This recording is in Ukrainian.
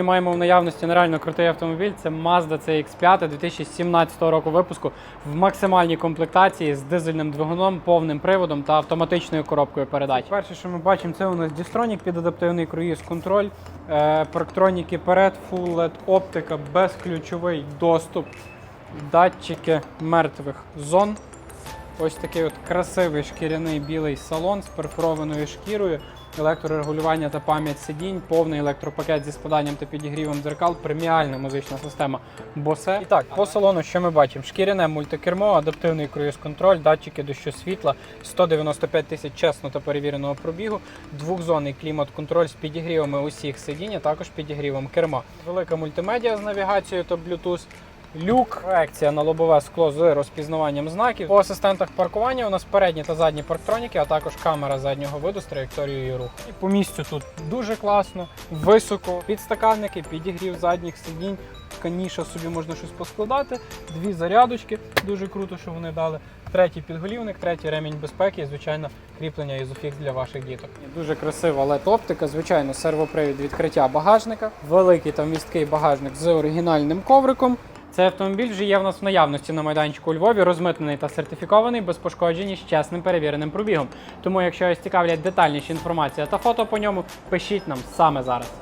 Ми маємо в наявності нереально крутий автомобіль. Це Mazda CX-5 2017 року випуску в максимальній комплектації з дизельним двигуном, повним приводом та автоматичною коробкою передач. Перше, що ми бачимо, це у нас Distronic під адаптивний круїз контроль, е, парктроніки перед, Full LED оптика, безключовий доступ, датчики мертвих зон. Ось такий от красивий шкіряний білий салон з перфорованою шкірою, електрорегулювання та пам'ять сидінь, повний електропакет зі спаданням та підігрівом дзеркал, преміальна музична система Bose. І так, по салону, що ми бачимо? Шкіряне мультикермо, адаптивний круїз-контроль, датчики дощу світла, 195 тисяч чесно та перевіреного пробігу, двохзонний клімат-контроль з підігрівами усіх сидінь, а також підігрівом керма. Велика мультимедіа з навігацією та Bluetooth. Люк, проекція на лобове скло з розпізнаванням знаків. По асистентах паркування у нас передні та задні парктроніки, а також камера заднього виду з траєкторією руху. І по місцю тут дуже класно, високо, підстаканники, підігрів задніх сидінь. Така ніша собі можна щось поскладати. Дві зарядочки, дуже круто, що вони дали. Третій підголівник, третій ремінь безпеки і, звичайно, кріплення ізофікс для ваших діток. Дуже красива led оптика, звичайно, сервопривід відкриття багажника, великий та вмісткий багажник з оригінальним ковриком. Цей автомобіль вже є в нас в наявності на майданчику у Львові, розмитнений та сертифікований, без пошкоджень і з чесним перевіреним пробігом. Тому, якщо вас цікавлять детальніші інформація та фото по ньому, пишіть нам саме зараз.